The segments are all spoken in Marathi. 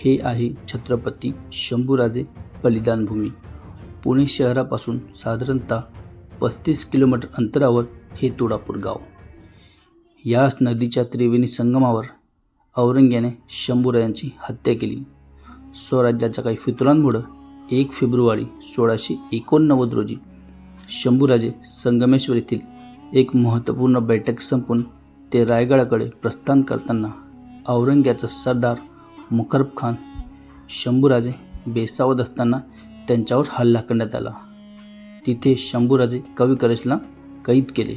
हे आहे छत्रपती शंभूराजे बलिदानभूमी पुणे शहरापासून साधारणतः पस्तीस किलोमीटर अंतरावर हे तुळापूर गाव. याच नदीच्या त्रिवेणी संगमावर औरंग्याने शंभूरायांची हत्या केली. स्वराज्याच्या काही फितुरांमुळं एक फेब्रुवारी सोळाशे एकोणनव्वद रोजी शंभूराजे संगमेश्वर येथील एक महत्त्वपूर्ण बैठक संपून ते रायगडाकडे प्रस्थान करताना औरंग्याचा सरदार मुखर्ब खान शंभूराजे बेसावत असताना त्यांच्यावर हल्ला करण्यात आला. तिथे शंभूराजे कवी कलेशला कैद केले.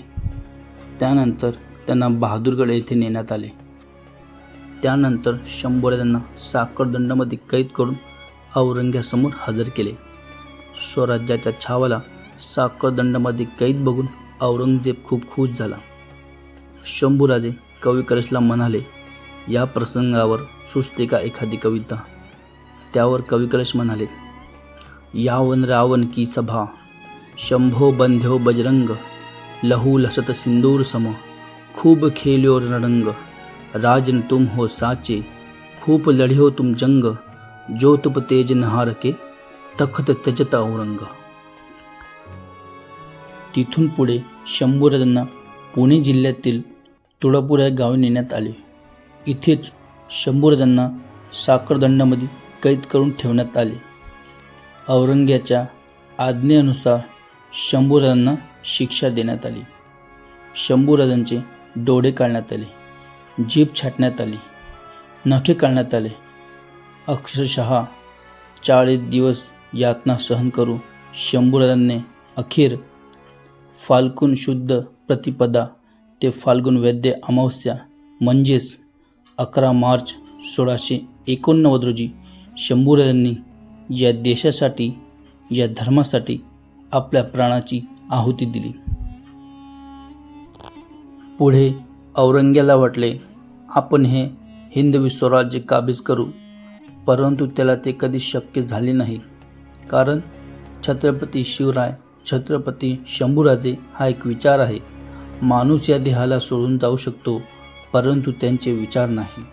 त्यानंतर त्यांना बहादूरगड येथे नेण्यात आले. त्यानंतर शंभूराजांना साखरदंडामध्ये कैद करून औरंग्यासमोर हजर केले. स्वराज्याच्या छावाला साखरदंडामध्ये कैद बघून औरंगजेब खूप खुश झाला. शंभूराजे कवी कलेशला म्हणाले या प्रसंगावर सुचते का एखादी कविता? त्यावर कविकलश म्हणाले यावन रावण की सभा शंभो बंध्यो बजरंग लहू लसत सिंदूर सम खूब खेल्यो रणरंग राजन तुम हो साचे खूप लढ्यो तुम जंग जो तेज नहार के तखत त्यजत औरंग. तिथून पुढे शंभूराजांना पुणे जिल्ह्यातील तुळापूर या गावी नेण्यात आले. इथेच शंभूराजांना साखरदंडामध्ये कैद करून ठेवण्यात आले. औरंग्याच्या आज्ञेनुसार शंभूराजांना शिक्षा देण्यात आली. शंभूराजांचे डोळे काढण्यात आले जीभ छाटण्यात आली नखे काढण्यात आले. अक्षरशः चाळीस दिवस यातना सहन करू शंभूराजांनी अखेर फाल्गुन शुद्ध प्रतिपदा ते फाल्गुन वैद्य अमावस्या म्हणजेच अकरा मार्च सोळाशे एकोणनव्वद रोजी शंभूराजांनी या देशासाठी या धर्मासाठी आपल्या प्राणाची आहुती दिली. पुढे औरंग्याला वाटले आपण हे हिंदवी स्वराज्य काबीज करू. परंतु त्याला ते कधी शक्य झाले नाही. कारण छत्रपती शिवराय छत्रपती शंभूराजे हा एक विचार आहे. माणूस या देहाला सोडून जाऊ शकतो. परंतु त्यांचे विचार नाही.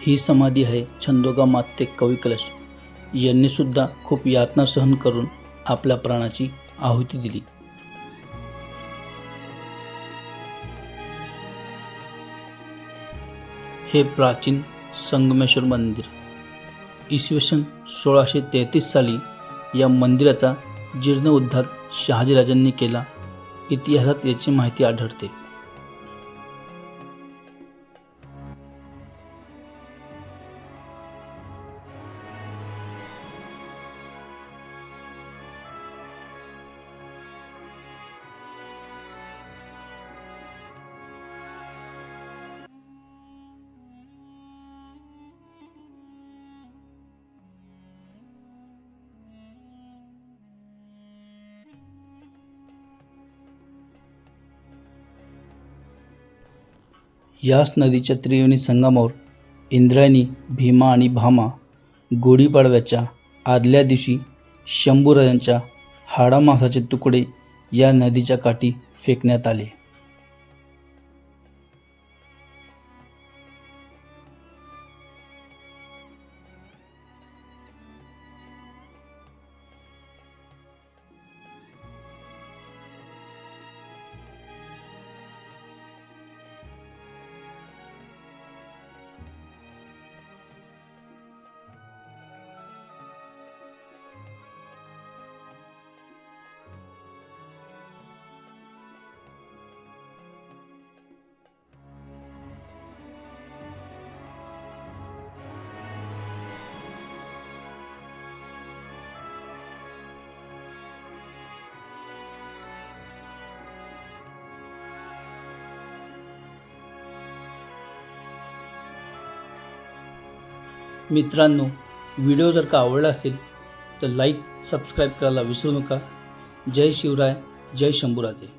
ही समाधी आहे छंदोगा माते कवी कलश. यांनी सुद्धा खूप यातना सहन करून आपल्या प्राणाची आहुती दिली. हे प्राचीन संगमेश्वर मंदिर. इसवी सन सोळाशे तेहतीस साली या मंदिराचा जीर्णोद्धार शहाजीराजांनी केला. इतिहासात याची माहिती आढळते. याच नदीच्या त्रिवेणी संगमावर इंद्रायणी भीमा आणि भामा गुढीपाडव्याच्या आदल्या दिवशी शंभूराजांच्या हाडामासाचे तुकडे या नदीच्या काठी फेकण्यात आले. मित्रांनो व्हिडिओ जर का आवडला असेल तर लाईक सबस्क्राईब करायला विसरू नका. जय शिवराय जय शंभूराजे.